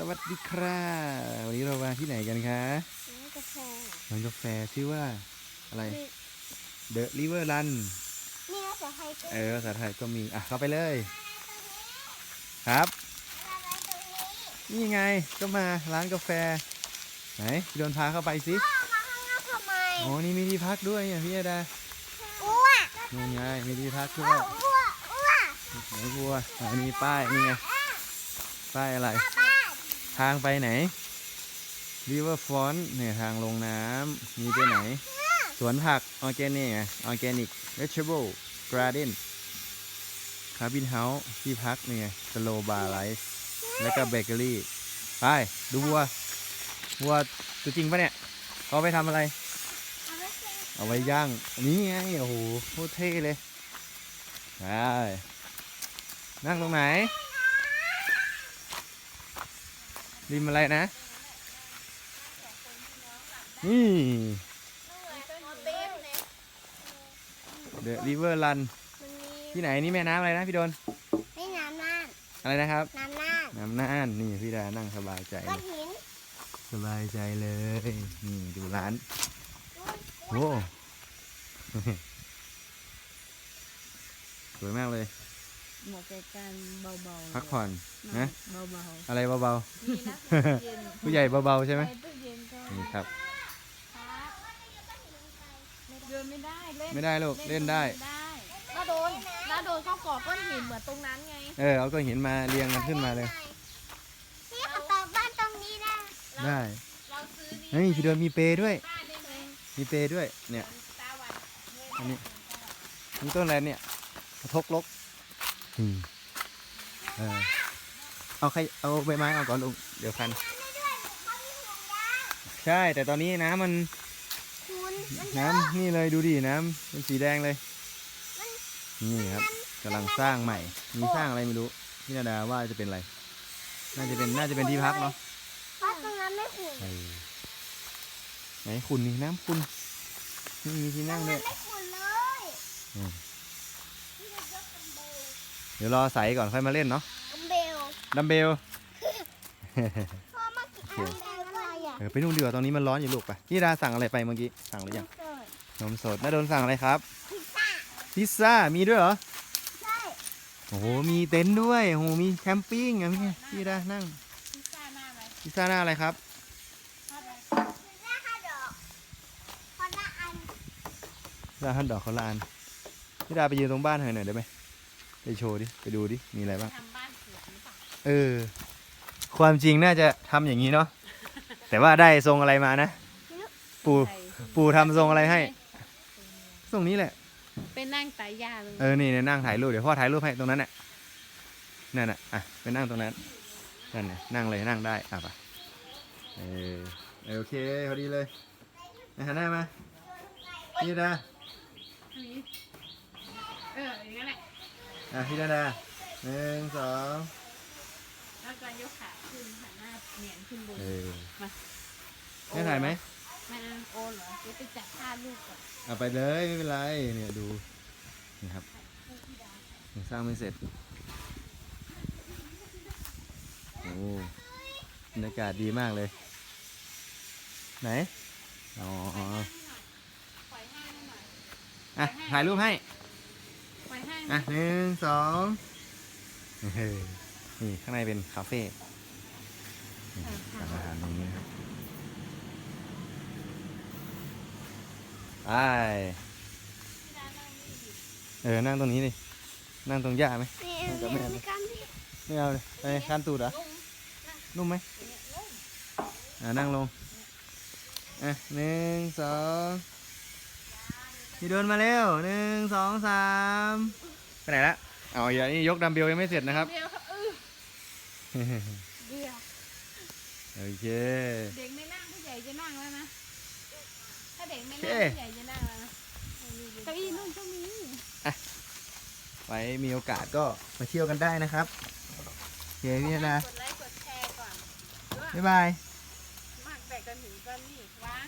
สวัสดีครับวันนี้เรามาที่ไหนกันคะน้ำกาแฟร้านกาแฟชื่อว่าอะไรมี The River Run นี่ภาษาไทยก็เออภาษาไทยก็มี อะ เข้าไปเลย ครับอะไรตรงนี้นี่ไงก็มาร้านกาแฟ ไหนพี่โดนพาเข้าไปสิพ่อมาข้างนอกทำไมโอ้นี่มีที่พักด้วยเนี่ยพี่ยดาอ้วนู่นไงมีที่พักด้อ้ววยอ้วอ้วไหนบัวอะมีป้ายนี่ไงป้ายอะไรบ้าน ทางไปไหน River Front เนี่ยทางลงน้ำมีไปไหน สวนผักออร์แกนิกไงออร์แกนิกเวชเบิลกราเดนคาบินเฮาส์ที่พักเนี่ยสโลบาร์ไลฟ์แล้วก็เบเกอรี่ ไป ดูวัว วัวตัวจริงปะเนี่ยเขาไปทำอะไร เอาไว้เป็นเอาไว้ย่าง นี่ไง โอ้โหโคตรเท่เลยไปนั่งตรงไหน ริมอะไรนะ นี่เต็มเลยเดอะริเวอร์รันมันมีที่ไหนนี่แม่น้ำอะไรนะพี่โดน ไม่น้ำน่านอะไรนะครับ น้ำน่านน้ำน่าน นี่พี่ดานั่งสบายใจ ก้อนหินสบายใจเลย นี่ดูร้านโอ้สวยมากเลย เหมาะแก่การเบาๆพักผ่อนนะเบาอะไรเบาๆนี่นะเย็นๆผู้ใหญ่เบาๆใช่ไหมไปตู้เย็นก็นี่ครับ เดินไม่ได้เล่นไม่ได้ลูกเล่นได้น้าโดนน้าโดนเข้ากรอบก้อนหินเหมือนตรงนั้นไง เออเอาก้อนหินมาเรียงกันขึ้นมาเลย นี่เขาต่อบ้านตรงนี้ได้ได้เราซื้อนี่เฮ้ยพี่โดนมีเปรย์ด้วย บ้านได้ไหมมีเปรย์ด้วยเนี่ยตาหวันอันนี้มีต้นอะไรเนี่ยกระทกลก อืมเออเอาใครเอาใบไม้เอาก่อนลุงเดี๋ยวพัน ใช่ แต่ตอนนี้น้ำมัน คุณมันน้ำนี่เลยดูดิน้ำเป็นสีแดงเลย นี่ครับกำลังสร้างใหม่ มีสร้างอะไรไม่รู้พี่นาดาว่าจะเป็นอะไร น่าจะเป็นน่าจะเป็นที่พักเนาะเพราะตรงนั้นไม่ขุ่นเออไหนคุณนี่น้ำคุณนี่มีที่ตรนั่งงด้นั้วนยไม่ขุ่นเลย อืมนี่จะยกดัมเบล เดี๋ยวรอใส่ก่อนค่อยมาเล่นเนาะดัมเบลดัมเบลพ่อมากินดัมเบลอะไรอะเออไปนู่นดีกว่าตอนนี้มันร้อนอยู่ลูกไปพี่ดาสั่งอะไรไปเมื่อกี้สั่งหรือยังนมสดน้าโดนสั่งอะไรครับพิซซ่าพิซซ่ามีด้วยเหรอใช่โอ้โหมีเต็นท์ด้วยโอ้โหมีแคมปิ้งอะพี่พี่ดานั่งพิซซ่าหน้าไหมพิซซ่าหน้าอะไรครับพิซซ่าห้าดอกคนละอันพิซซ่าฮัทดอกเขาละอันพี่ดาไปยืนตรงบ้านเธอหน่อยได้ไหมไป โชว์ดิ ไปดูดิ มีอะไรบ้าง ทำบ้านสวนหรือเปล่าเออ ความจริงน่าจะทำอย่างนี้เนาะ แต่ว่าได้ทรงอะไรมานะ ปู่ ใส่ปู่ทำทรงอะไรให้ ทรงนี้แหละ เป็นนั่งไตายาเลยเออ นี่เนี่ยนั่งถ่ายรูป เดี๋ยวพ่อถ่ายรูปให้ตรงนั้นน่ะ นั่นน่ะ อะ ไปนั่งตรงนั้น นั่นน่ะ นั่งเลย นั่งได้ อะไปเออเออโอเค พอดีเลยนะหันหน้ามาพี่ดาอันนี้เอออย่างนั้นแหละ อะพี่ดาดาหนึ่งสองแล้วก็ยกขาขึ้นหันหน้าเหนียนขึ้นบนเออมาไม่ถ่ายไหมไม่เอาโอนเหรอเดี๋ยวไปจัดท่าลูกก่อนเอาไปเลยไม่เป็นไรเนี่ยดูนี่ครับยังสร้างไม่เสร็จโอ้บรรยากาศดีมากเลย ไหนอ๋อปล่อยห้างหน่อยอะถ่ายรูปให้ ปล่อยห้างอะหนึ่งสองเฮ้ยนี่ข้างในเป็นคาเฟ่นี่ร้านอาหารตรงนี้นะครับไปเออ นั่งตรงนี้ดิ นั่งตรงหญ้าไหมนี่มันก็ไม่เอามีการที่ไม่เอาเลยไปคันตูดเหรอ นุ่มไหมอ่านั่งลง อะหนึ่งสอง พี่เดินมาเร็วหนึ่งสองสามไปไหนละเอาอย่างนี้ยกดัมเบลยังไม่เสร็จนะครับเดี๋โอเค เด็กไม่นั่งผู้ใหญ่จะนั่งแล้วนะ ถ้าเด็กไม่นั่งผู้ใหญ่จะนั่งแล้วนะเก้าอี้นู่นก็มีไว้มีโอกาสก็มาเที่ยวกันได้นะครับเฮ้ยพี่นะกดไลค์กดแชร์ก่อนบ๊ายบายมากแต่กันถึงกันนี่ว้าง